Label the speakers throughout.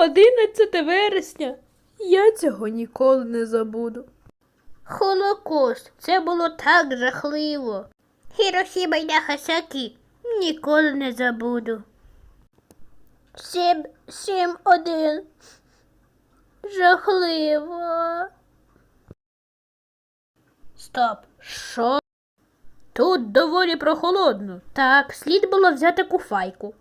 Speaker 1: 11 вересня. Я цього ніколи не забуду.
Speaker 2: Холокост. Це було так жахливо. Хірохіба й Нагасакі. Ніколи не забуду. Сім, сім, один. Жахливо. Стоп. Що? Тут доволі прохолодно. Так, слід було взяти куфайку.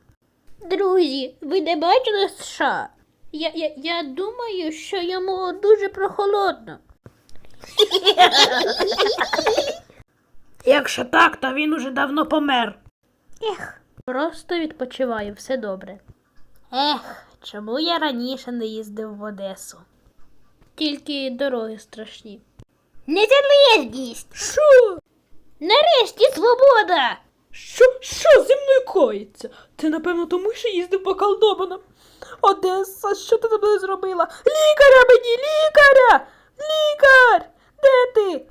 Speaker 2: Друзі, ви не бачили США? Я, я, я думаю, що йому дуже прохолодно.
Speaker 1: Якщо так, то він уже давно помер.
Speaker 2: Ех, просто відпочиваю, все добре. Ех, чому я раніше не їздив в Одесу? Тільки дороги страшні. Незалежність!
Speaker 1: Що?
Speaker 2: Нарешті свобода!
Speaker 1: Що, що зі мною коїться? Ти, напевно, тому що їздив по колдобанам. Одеса, що ти тобі зробила? Лікаря мені, лікаря! Лікар! Де ти?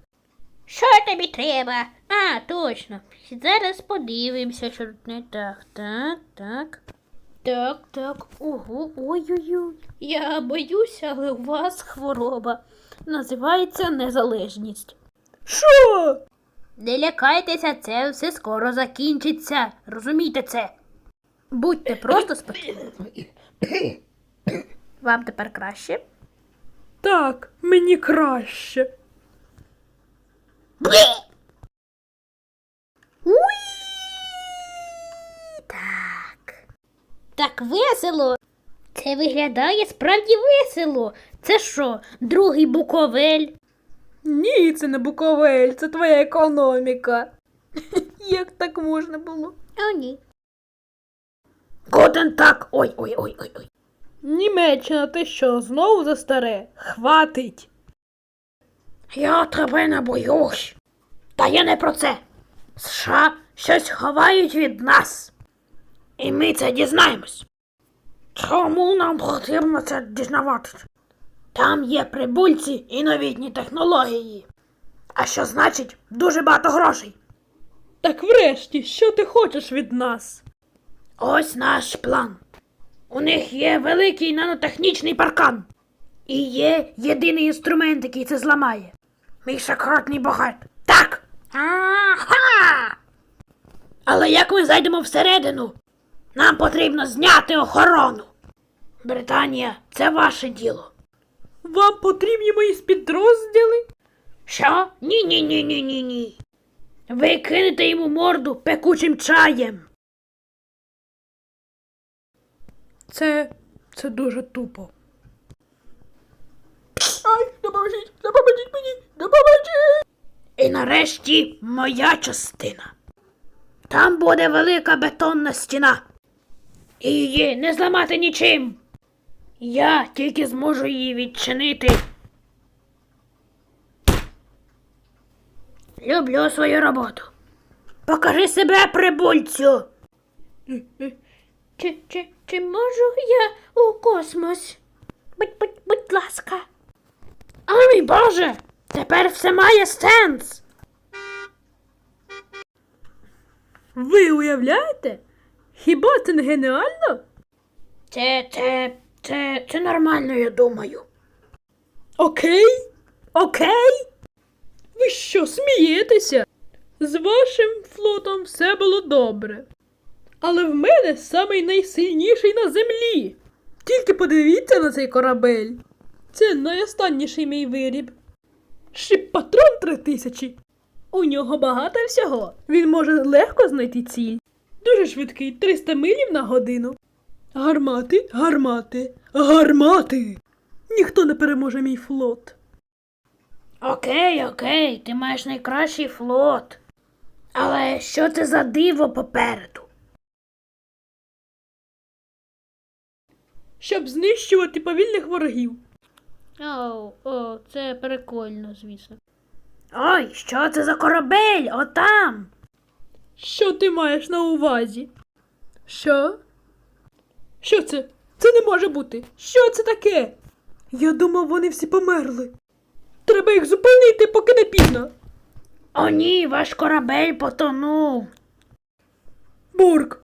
Speaker 2: Що тобі треба? А, точно. Зараз подивимося, що тут не так. Так, так. Так, так. Ого, ой-ой-ой. Я боюся, але у вас хвороба. Називається незалежність.
Speaker 1: Що?
Speaker 2: Не лякайтеся, це все скоро закінчиться. Розумійте це. Будьте просто спокійні. Вам тепер краще?
Speaker 1: Так, мені краще.
Speaker 2: Так. Так весело. Це виглядає справді весело. Це що, другий буковель?
Speaker 1: Ні, це не Буковель, це твоя економіка. Як так можна було?
Speaker 2: О, ні.
Speaker 1: Годен так. Ой, ой, ой, ой, ой. Німеччина, ти що, знову за старе? Хватить.
Speaker 2: Я тебе не боюсь. Та я не про це. США щось ховають від нас. І ми це дізнаємось. Чому нам потрібно це дізнаватися? Там є прибульці і новітні технології. А що значить дуже багато грошей.
Speaker 1: Так врешті, що ти хочеш від нас?
Speaker 2: Ось наш план. У них є великий нанотехнічний паркан. І є єдиний інструмент, який це зламає. Мій шоколадний багат. Так. Ага. Але як ми зайдемо всередину? Нам потрібно зняти охорону. Британія, це ваше діло.
Speaker 1: Вам потрібні мої спідрозділи?
Speaker 2: Що? Ні, ні, ні, ні, ні, ні. Ви кинете йому морду пекучим чаєм.
Speaker 1: Це. це дуже тупо. Ай, допоможіть, допоможіть мені, допоможіть!
Speaker 2: І нарешті моя частина. Там буде велика бетонна стіна. І її не зламати нічим. Я тільки зможу її відчинити. Люблю свою роботу. Покажи себе, прибульцю. Чи, чи, чи можу я у космос? Будь, будь, будь ласка. А мій Боже! Тепер все має сенс.
Speaker 1: Ви уявляєте? Хіба це не геніально?
Speaker 2: Це, це, це, це нормально, я думаю.
Speaker 1: Окей? Окей? Ви що, смієтеся? З вашим флотом все було добре. Але в мене самий найсильніший на землі. Тільки подивіться на цей корабель. Це найостанніший мій виріб. Шип-патрон 3000. У нього багато всього. Він може легко знайти ціль. Дуже швидкий 300 милів на годину. Гармати, гармати, гармати. Ніхто не переможе мій флот.
Speaker 2: Окей, окей, ти маєш найкращий флот. Але що це за диво попереду?
Speaker 1: Щоб знищувати повільних ворогів.
Speaker 2: О, о, це прикольно, звісно. Ой, що це за корабель? Отам.
Speaker 1: Що ти маєш на увазі? Що? Що це? Це не може бути. Що це таке? Я думав, вони всі померли. Треба їх зупинити, поки не пізно.
Speaker 2: О, ні, ваш корабель потонув.
Speaker 1: Бурк,